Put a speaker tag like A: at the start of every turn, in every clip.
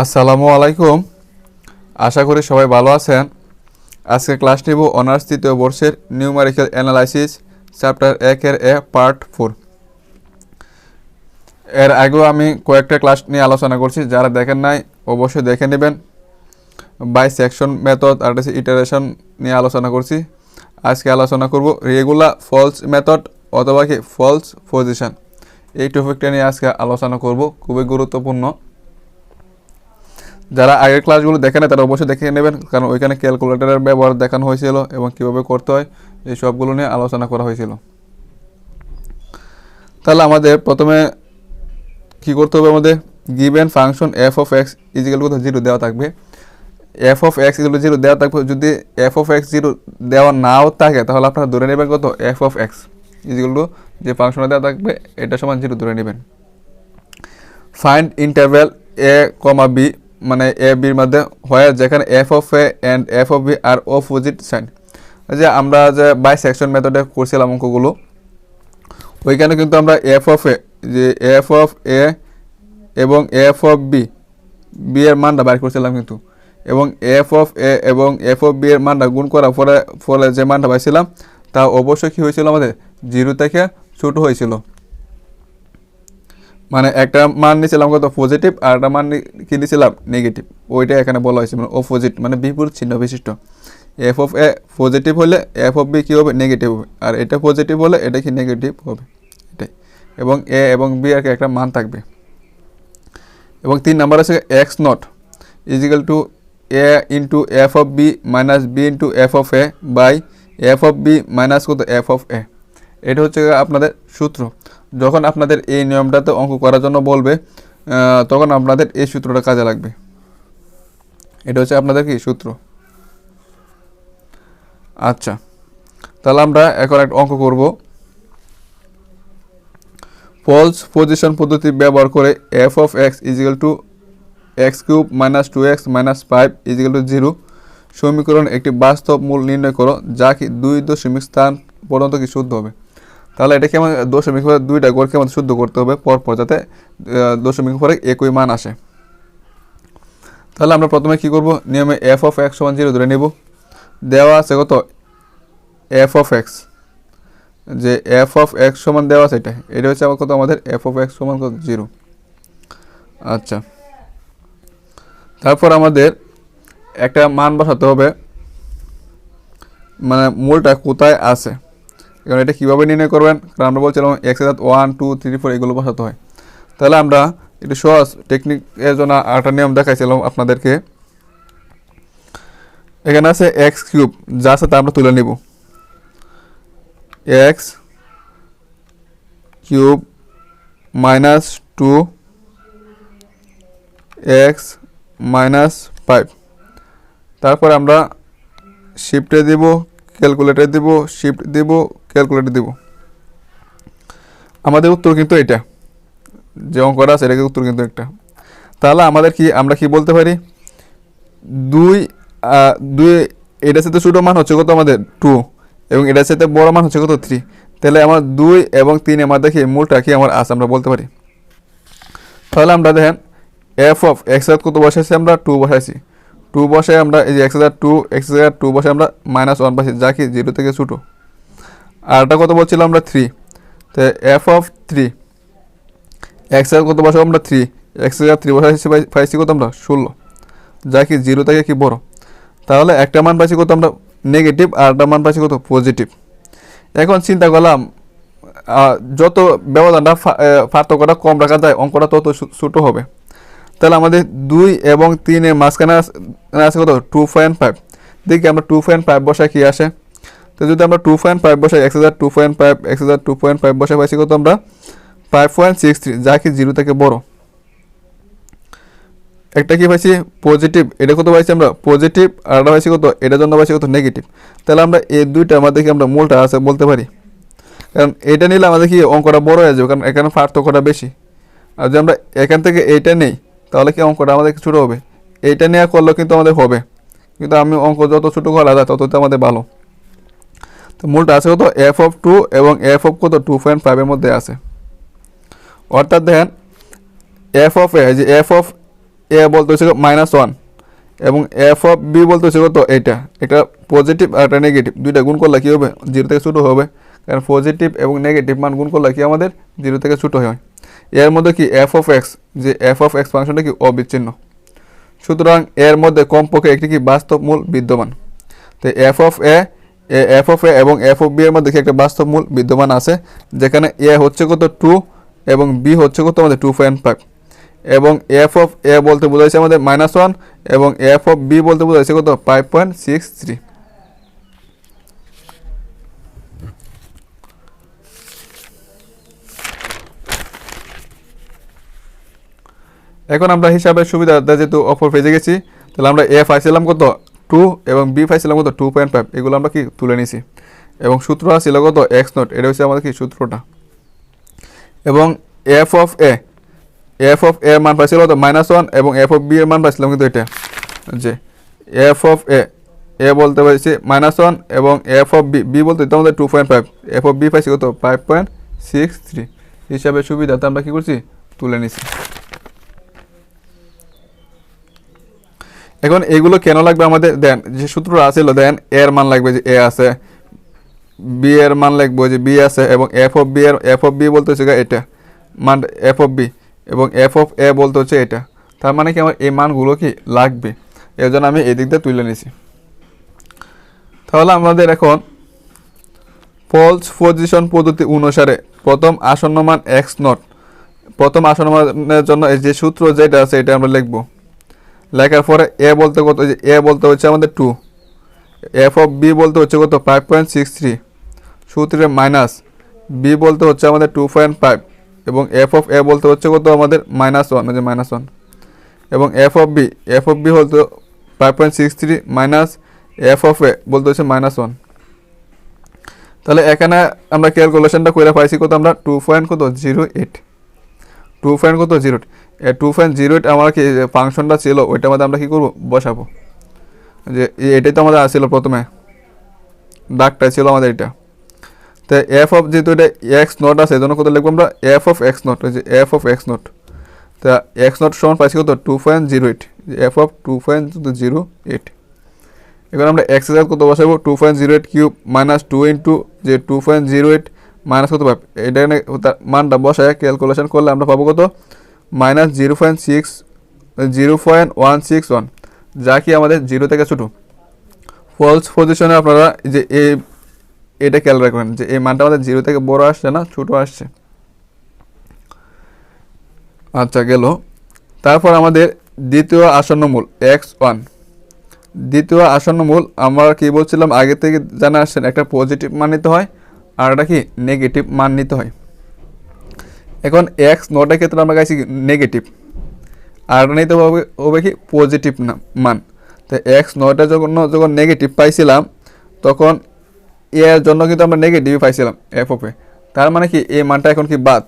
A: আসসালামু আলাইকুম। আশা করি সবাই ভালো আছেন। আজকে ক্লাস নিব অনার্স তৃতীয় বর্ষের নিউমারিক্যাল অ্যানালাইসিস, চ্যাপ্টার একের এ, পার্ট ফোর। এর আগেও আমি কয়েকটা ক্লাস নিয়ে আলোচনা করছি, যারা দেখেন নাই, অবশ্যই দেখে নেবেন। বাই সেকশন মেথড আর ইটারেশন নিয়ে আলোচনা করছি। আজকে আলোচনা করব রেগুলার ফলস মেথড অথবা কি ফলস পজিশন। এই টপিকটা নিয়ে আজকে আলোচনা করব, খুবই গুরুত্বপূর্ণ। যারা আগের ক্লাসগুলো দেখে না তারা অবশ্যই দেখে নেবেন, কারণ ওইখানে ক্যালকুলেটরের ব্যবহার দেখানো হয়েছিল এবং কীভাবে করতে হয়, এই সবগুলো নিয়ে আলোচনা করা হয়েছিল। তাহলে আমাদের প্রথমে কি করতে হবে আমাদের? Given function f of x equal কোথাও জিরো দেওয়া থাকবে। F of x equal zero দেওয়া থাকবে, যদি এফ অফ এক্স জিরো দেওয়া নাও থাকে, তাহলে আপনারা ধরে নেবেন কত? F of X equal to যে ফাংশনটা দেওয়া থাকবে, এটা সমান জিরো ধরে নেবেন। Find interval A comma B মানে এ বির মধ্যে হয় যেখানে f of a and f of b R opposite sign যে আমরা যে বাই সেকশন মেথডে করছিলাম অঙ্কগুলো, ওইখানে কিন্তু আমরা এফ অফ এ যে এফ অফ এ এবং এফ অফ বি বি এর মানটা বাইর করছিলাম কিন্তু। এবং এফ অফ এ এবং এফ অফ বি এর মানটা গুণ করার ফলে ফলে যে মানটা পাইছিলাম, তা অবশ্যই কী হয়েছিল আমাদের? জিরো থেকে ছোটো হয়েছিল। মানে একটা মান নিয়েছিলাম কত? পজিটিভ আর একটা মান কি নিয়েছিলাম নেগেটিভ ওইটা এখানে বলা হয়েছে মানে অপোজিট মানে বিপরীত চিহ্ন বিশিষ্ট। এফ অফ এ পজিটিভ হলে এফ অফ বি কী হবে? নেগেটিভ হবে। আর এটা পজিটিভ হলে এটা কি নেগেটিভ হবে? এটাই। এবং এ এবং বি আর একটা মান থাকবে। এবং তিন নাম্বার আছে x naught equal to a into f of b minus b into f of a by f of b minus কত? এফ অফ এ এটা হচ্ছে আপনাদের সূত্র। যখন আপনাদের এই নিয়মটাতে অঙ্ক করার জন্য বলবে তখন আপনাদের এই সূত্রটা কাজে লাগবে। এটা হচ্ছে আপনাদের কি সূত্র? আচ্ছা তাহলে আমরা এখন একটা অঙ্ক করব। ফলস পজিশন পদ্ধতি ব্যবহার করে f of x equal to x cube minus two x minus five equal to zero সমীকরণ একটি বাস্তব মূল নির্ণয় করো, যা কি দুই দশমিক স্থান পর্যন্ত কি শুদ্ধ হবে। তাহলে এটাকে আমাদের দশমিক পরে দুইটা গড়কে আমাদের শুদ্ধ করতে হবে? পরপর যাতে দশমিক পরে একই মান আসে। তাহলে আমরা প্রথমে কি করব? নিয়মে এফ অফ এক্স সমান জিরো ধরে নেব। দেওয়া আছে কত? এফ অফ এক্স যে এফ অফ এক্স সমান দেওয়া আছে এটা। এটা হচ্ছে আবার কত আমাদের? এফ অফ এক্স সমান কত? জিরো আচ্ছা। তারপর আমাদের একটা মান বসাতে হবে। মানে মূলটা কোথায় আছে? কারণ এটা কীভাবে নির্ণয় করবেন? কারণ আমরা বলছিলাম এক্সের ওয়ান টু থ্রি ফোর এগুলো বসাতে হয়। তাহলে আমরা একটু সহজ টেকনিকের জন্য আরেকটা নিয়ম দেখাইছিলাম আপনাদেরকে। এখানে আছে এক্স কিউব যার সাথে আমরা তুলে নিব। X cube minus two x minus five তারপর আমরা শিফটে দিব ক্যালকুলেটর দিব শিফট দিব ক্যালকুলেটর দিব। আমাদের উত্তর কিন্তু এটা, যে অঙ্কটা আছে এটা উত্তর কিন্তু একটা। তাহলে আমাদের কি, আমরা কি বলতে পারি? দুই দুই, এটার সাথে ছোটো মান হচ্ছে কত আমাদের? টু এবং এটার সাথে বড় মান হচ্ছে কত? থ্রি তাহলে আমার দুই এবং তিন, আমার দেখি মূলটা কি আমার আছে, আমরা বলতে পারি। তাহলে আমরা দেখেন এফ অফ এক্স কত বসাইছি আমরা? টু বসাইছি। টু বসে আমরা এই যে এক্স হাজার টু, এক্স হাজার টু বসে আমরা মাইনাস ওয়ান পাচ্ছি যা কি জিরো থেকে ছোটো। আরটা কত বলছিলাম আমরা? থ্রি তো এফ অফ থ্রি এক্স হাজার কত বসাবো আমরা? থ্রি এক্স হাজার থ্রি পাই- পাইছি কত আমরা? ষোলো। যা কি জিরো থেকে কি বড়? তাহলে একটা মান পাইছি কত আমরা? নেগেটিভ আর একটা মান পাইছি কত? পজিটিভ এখন চিন্তা করলাম যত ব্যবধানটা পার্থক্যটা কম রাখা যায়, অঙ্কটা তত ছোটো হবে। তাহলে আমাদের দুই এবং তিনের মাঝখানে আছে কত? টু পয়েন্ট ফাইভ দেখি আমরা টু পয়েন্ট ফাইভ বসায় কী আসে। তো যদি আমরা টু পয়েন্ট ফাইভ বসাই এক্স হাজার টু পয়েন্ট ফাইভ এক্স হাজার টু পয়েন্ট ফাইভ বসায় পাইছি কত আমরা? ফাইভ পয়েন্ট সিক্স থ্রি যা কি জিরো থেকে বড়। একটা কি পাইছি? পজিটিভ এটা কত পাইছি আমরা? পজিটিভ আর একটা পাইছি কত? এটার জন্য পাইছি কত? নেগেটিভ তাহলে আমরা এই দুইটা আমাদের কি আমরা মূলটা আছে বলতে পারি। কারণ এটা নিলে আমাদের কি অঙ্কটা বড় হয়ে যাবে, কারণ এখানে পার্থক্যটা বেশি। আর যদি আমরা এখান থেকে এইটা নেই তাহলে কি অঙ্কটা আমাদের ছোটো হবে? এইটা নেওয়া করলেও কিন্তু আমাদের হবে। কিন্তু আমি অঙ্ক যত ছোটো করা তত তো আমাদের ভালো। তো মূলটা আছে কত? এফ অফ টু এবং এফ অফ কত? টু পয়েন্ট ফাইভের মধ্যে আছে। অর্থাৎ দেখেন এফ অফ এ যে এফ অফ এ বলতে হচ্ছে মাইনাস ওয়ান এবং এফ অফ বি বলতে হচ্ছে কত? এটা একটা পজিটিভ আর একটা নেগেটিভ দুইটা গুণ করলে কী হবে? জিরো থেকে ছোটো হবে। কারণ পজিটিভ এবং নেগেটিভ মান গুণ করলে কি আমাদের? জিরো থেকে ছোটো হয়। এর মধ্যে কি এফ অফ এক্স যে এফ অফ এক্স ফাংশনটা কি অবিচ্ছিন্ন? সুতরাং এর মধ্যে কমপক্ষে একটি কি বাস্তব মূল বিদ্যমান? তো f of a f of a এবং এফ অফ বি এর মধ্যে কি একটা বাস্তব মূল বিদ্যমান আছে? যেখানে এ হচ্ছে কত টু এবং বি হচ্ছে কত আমাদের টু পয়েন্ট ফাইভ এবং এফ অফ এ বলতে বোঝাইছে আমাদের মাইনাস ওয়ান এবং এফ অফ বি বলতে বোঝাইছে কত ফাইভ পয়েন্ট সিক্স থ্রি এখন আমরা হিসাবের সুবিধা যেহেতু অপর পেজে গেছি, তাহলে আমরা এ পাইছিলাম কত? টু এবং বি পাইছিলাম কত? টু পয়েন্ট ফাইভ এগুলো আমরা কি তুলে নিছি? এবং সূত্র ছিল কত? এক্স নট এটা হচ্ছে আমাদের কি সূত্রটা? এবং f of a f of এর মান পাইছিল কত? মাইনাস ওয়ান এবং এফ অফ বি এর মান পাইছিলাম কিন্তু এটা। যে এফ অফ এ এ বলতে পারছি মাইনাস ওয়ান এবং এফ অফ বি বি বলতে আমাদের two point five f of b পাইছি কত? ফাইভ পয়েন্ট সিক্স থ্রি হিসাবে সুবিধাতে আমরা কী করছি? তুলে নিছি। এখন এগুলো কেন লাগবে আমাদের? দেন, যে সূত্র আছিল, দেন এর মান লাগবে যে এ আছে বি এর মান লাগবে যে বি আছে, এবং এফ অফ বি এর এফ অফ বি বলতে হচ্ছে এটা। মান এফ অফ বি এবং এফ অফ এ বলতে হচ্ছে এটা। তার মানে কি আমার এই মানগুলো কি লাগবে? এর জন্য আমি এই দিয়ে তুলে নিছি। তাহলে আমাদের এখন ফলস পজিশন পদ্ধতি অনুসারে প্রথম আসন্ন মান এক্স নট প্রথম আসন্ন মানের জন্য যে সূত্র যেটা আছে, এটা আমরা লিখব। লেখার পরে এ বলতে কত এ বলতে হচ্ছে আমাদের টু এফ অফ বি বলতে হচ্ছে কত ফাইভ পয়েন্ট সিক্স থ্রি সূত্রে মাইনাস বি বলতে হচ্ছে আমাদের টু পয়েন্ট ফাইভ এবং এফ অফ এ বলতে হচ্ছে কত, আমাদের মাইনাস ওয়ান যে মাইনাস ওয়ান এবং F of B F of B বলতে five point six three minus F of A বলতে হচ্ছে মাইনাস ওয়ান তাহলে এখানে আমরা ক্যালকুলেশনটা করে পাইছি কত, আমরা টু পয়েন্ট কত জিরো এইট টু পয়েন্ট কত zero two point zero eight আমার কি ফাংশনটা ছিল, ওইটার মধ্যে আমরা কী করব? বসাবো। যে এটাই তো আমাদের আসছিল প্রথমে। ডাকটা ছিল আমাদের এটা। তো এফ অফ যেহেতু এটা এক্স নট আছে এই জন্য কত লিখব আমরা? এফ অফ এক্স নট যে এফ অফ এক্স নট তা এক্স নট সমান পাইছি কত? Two point zero eight F of two point zero eight এবার আমরা এক্সের কত বসাবো? Two point zero eight cube minus two into যে two point zero eight minus কত পাবে? এটা মানটা বসায় ক্যালকুলেশন করলে আমরা পাবো কত? Minus zero point six, zero point one six one, যা কি আমাদের জিরো থেকে ছোটো। ফলস পজিশনে আপনারা যে এই এটা খেয়াল রাখবেন যে এই মানটা আমাদের জিরো থেকে বড় আসছে না, ছোটো আসছে। আচ্ছা গেল। তারপর আমাদের দ্বিতীয় আসন্ন মূল এক্স ওয়ান দ্বিতীয় আসন্ন মূল, আমরা কি বলছিলাম? আগে থেকে জানা আসছেন একটা পজিটিভ মান নিতে হয়, আর একটা কি? নেগেটিভ মান নিতে হয়। এখন এক্স নটার ক্ষেত্রে আমরা গাইছি নেগেটিভ আর নিতে হবে হবে কি পজিটিভ মান। তো এক্স নয়টা যখন যখন নেগেটিভ পাইছিলাম, তখন এর জন্য কিন্তু আমরা নেগেটিভই পাইছিলাম এফ ওপে তার মানে কি এই মানটা এখন কি বাদ?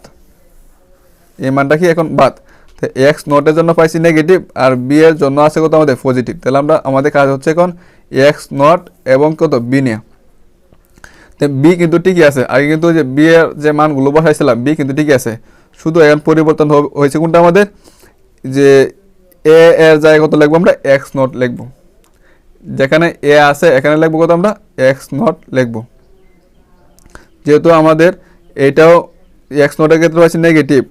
A: এই মানটা কি এখন বাদ? তো এক্স নটের জন্য পাইছি নেগেটিভ আর বি এর জন্য আছে কত আমাদের পজিটিভ তাহলে আমরা আমাদের কাজ হচ্ছে এখন এক্স নট এবং কত? বি নিয়ে বি কিন্তু ঠিকই আছে। আগে কিন্তু যে বি এর যে মানগুলো বসাইছিলাম বি কিন্তু ঠিকই আছে। শুধু এখন পরিবর্তন হয়েছে কোনটা আমাদের? যে এ এর জায়গায় কত লিখব আমরা? এক্স নট লিখব। যেখানে এ আছে, এখানে লিখব কত আমরা? এক্স নট লিখব। যেহেতু আমাদের এটাও এক্স নটের ক্ষেত্রে আছে নেগেটিভ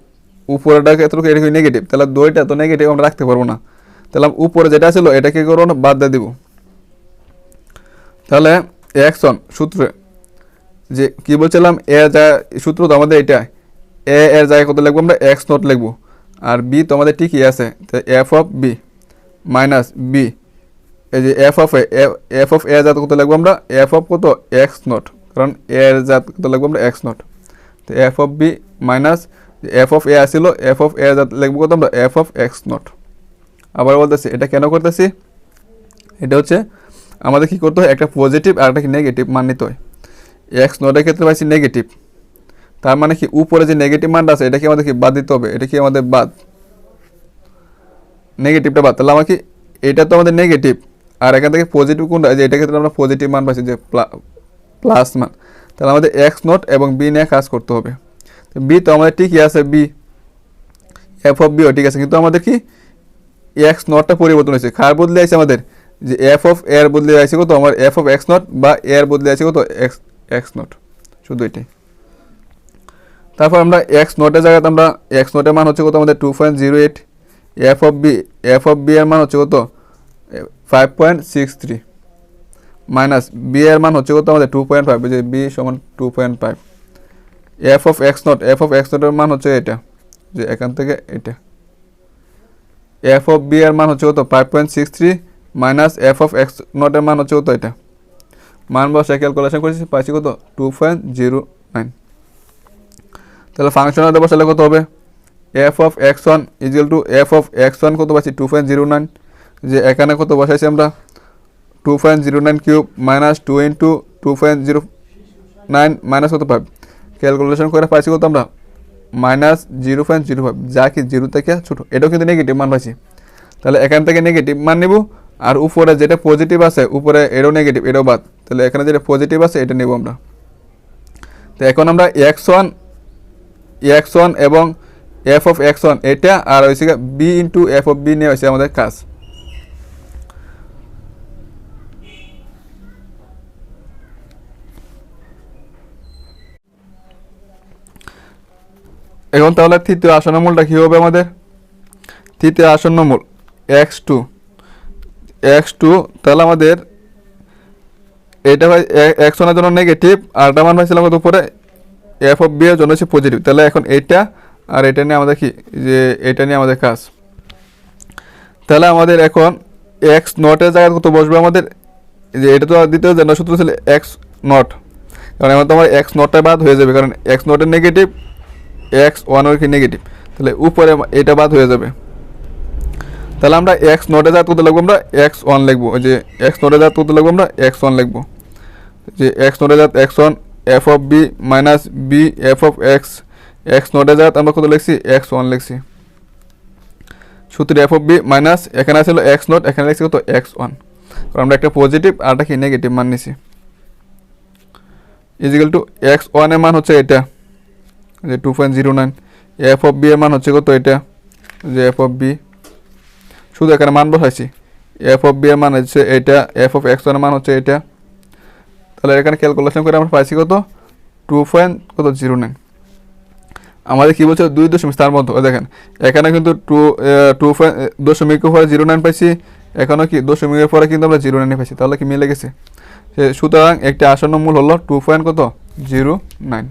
A: উপরেটার ক্ষেত্রে এটা নেগেটিভ তাহলে দুইটা তো নেগেটিভ আমরা রাখতে পারব না। তাহলে উপরে যেটা ছিল এটাকে করব? না বাদ দিয়ে দিব। তাহলে ওয়ান সূত্রে যে কি বলছিলাম? এ যা সূত্র তো আমাদের এটা এ এর জায়গায় কত লিখব আমরা? এক্স নট লিখব। আর বি তো আমাদের ঠিকই আছে। তো F of B minus B এই যে F of A F of A জাত কত লিখব আমরা? এফ অফ কত? এক্স নট কারণ এ এর জাত কত লিখব আমরা? এক্স নট তো F of B minus F of A আসছিল এফ অফ এ জাত লিখব কত আমরা? এফ অফ এক্স নট আবার বলতেছি, এটা কেন করতেছি? এটা হচ্ছে আমাদের কী করতে হয়? একটা পজিটিভ আর একটা নেগেটিভ মান নিতে হয়। এক্স নটের ক্ষেত্রে পাইছি নেগেটিভ তার মানে কি উপরে যে নেগেটিভ মানটা আছে এটা কি আমাদের কি বাদ দিতে হবে। এটা কি আমাদের বাদ? নেগেটিভটা বাদ। তাহলে আমার কি এটা তো আমাদের নেগেটিভ আর এখান থেকে পজিটিভ কোনটা? যে এটা ক্ষেত্রে আমরা পজিটিভ মান পাচ্ছি, যে প্লাস মান। তাহলে আমাদের এক্স নট এবং বি নিয়ে কাজ করতে হবে। বি তো আমাদের ঠিকই আছে বি এফ অফ বিও ঠিক আছে, কিন্তু আমাদের কি এক্স নটটা পরিবর্তন হয়েছে। কার বদলে আছে আমাদের? যে এফ অফ এর বদলে আছে কত? আমার এফ অফ এক্স নট বা এর বদলে আছে কত? এক্স এক্স নট শুধু এটাই। তারপর আমরা এক্স নটের জায়গাতে আমরা এক্স নটের মান হচ্ছে কত আমাদের two point zero eight F of B F of B এর মান হচ্ছে কত? Five point six three minus B এর মান হচ্ছে কত আমাদের টু পয়েন্ট ফাইভ যে বি সমান two point five F of X naught F of X নটের মান হচ্ছে এটা, যে এখান থেকে এটা। এফ অফ বি এর মান হচ্ছে কত? Five point six three minus F of X নটের মান হচ্ছে কত এটা? মান বসে ক্যালকুলেশন করেছি, পাইছি কত? টু পয়েন্ট জিরো নাইন তাহলে ফাংশনালটা বসালে কত হবে? F of X one equal two F of X one কত পাচ্ছি টু পয়েন্ট জিরো নাইন যে এখানে কত বসাইছি আমরা? Two point zero nine cube minus two into two point zero nine minus কত ফাইভ ক্যালকুলেশন করে পাইছি কত আমরা? Minus zero point zero five যা কি জিরো থেকে ছোটো। এটাও কিন্তু নেগেটিভ মান পাইছি। তাহলে এখান থেকে নেগেটিভ মান নিব। আর উপরে যেটা পজিটিভ আছে, উপরে এটাও নেগেটিভ এটাও বাদ। তাহলে এখানে যেটা পজিটিভ আছে, এটা নেব আমরা। তো এখন আমরা এক্স ওয়ান এক্স ওয়ান এবং এফ অফ এক্স ওয়ান এটা আর হয়েছে B into F of B নিয়ে হয়েছে আমাদের কাজ। এখন তাহলে তৃতীয় আসন্ন মূলটা কী হবে আমাদের? তৃতীয় আসন্ন মূল এক্স টু এক্স টু, তাহলে আমাদের এটা ভাই এক্স ওয়ানের জন্য নেগেটিভ আর এটা মান পাইছিলাম কত উপরে? এফ অফ বি এর জন্য হচ্ছে পজিটিভ তাহলে এখন এটা, আর এটা নিয়ে আমাদের কি? যে এটা নিয়ে আমাদের কাজ। তাহলে আমাদের এখন এক্স নটের জায়গায় কত বসবে আমাদের? যে এটা তো দ্বিতীয় জন্য সূত্র ছিল এক্স নট। কারণ এখন তো আমার এক্স নটটা বাদ হয়ে যাবে, কারণ এক্স নটের নেগেটিভ এক্স ওয়ানের কি নেগেটিভ তাহলে উপরে এটা বাদ হয়ে যাবে। তাহলে আমরা এক্স নটে জাত করতে লাগবো আমরা এক্স ওয়ান লিখব। যে এক্স নটে জাত করতে লাগবো আমরা এক্স ওয়ান লিখব। যে এক্স নটে জাত X one F of B minus B F of X X নটে জাত আমরা কত লিখছি? এক্স ওয়ান লিখছি। সূত্রে এফ অফ বি মাইনাস এখানে ছিল এক্স নট এখানে লিখছি কত? এক্স ওয়ান কারণ আমরা একটা পজিটিভ আর একটা কি? নেগেটিভ মান নিছি। ইজিক্যাল টু এক্স ওয়ানের মান হচ্ছে এটা। যে two point zero nine F of B এর মান হচ্ছে কত? এটা। যে এফ অফ বি শুধু এখানে মান বসাইছি। এফ অফ বি এর মান হচ্ছে এটা এফ অফ এক্স ওয়ানের মান হচ্ছে এটা। তাহলে এখানে ক্যালকুলেশন করে আমরা পাইছি কত? টু পয়েন্ট কত? জিরো নাইন আমাদের কী বলছে? দুই দশমিক, তার মধ্যে। দেখেন, এখানে কিন্তু টু টু পয়েন্ট দশমিকের পরে জিরো নাইন পাইছি। এখানেও কি? দশমিকের পরে কিন্তু আমরা জিরো নাইনে পাইছি। তাহলে কি মিলে গেছে? সুতরাং একটি আসন্ন মূল হলো টু পয়েন্ট কত? Zero nine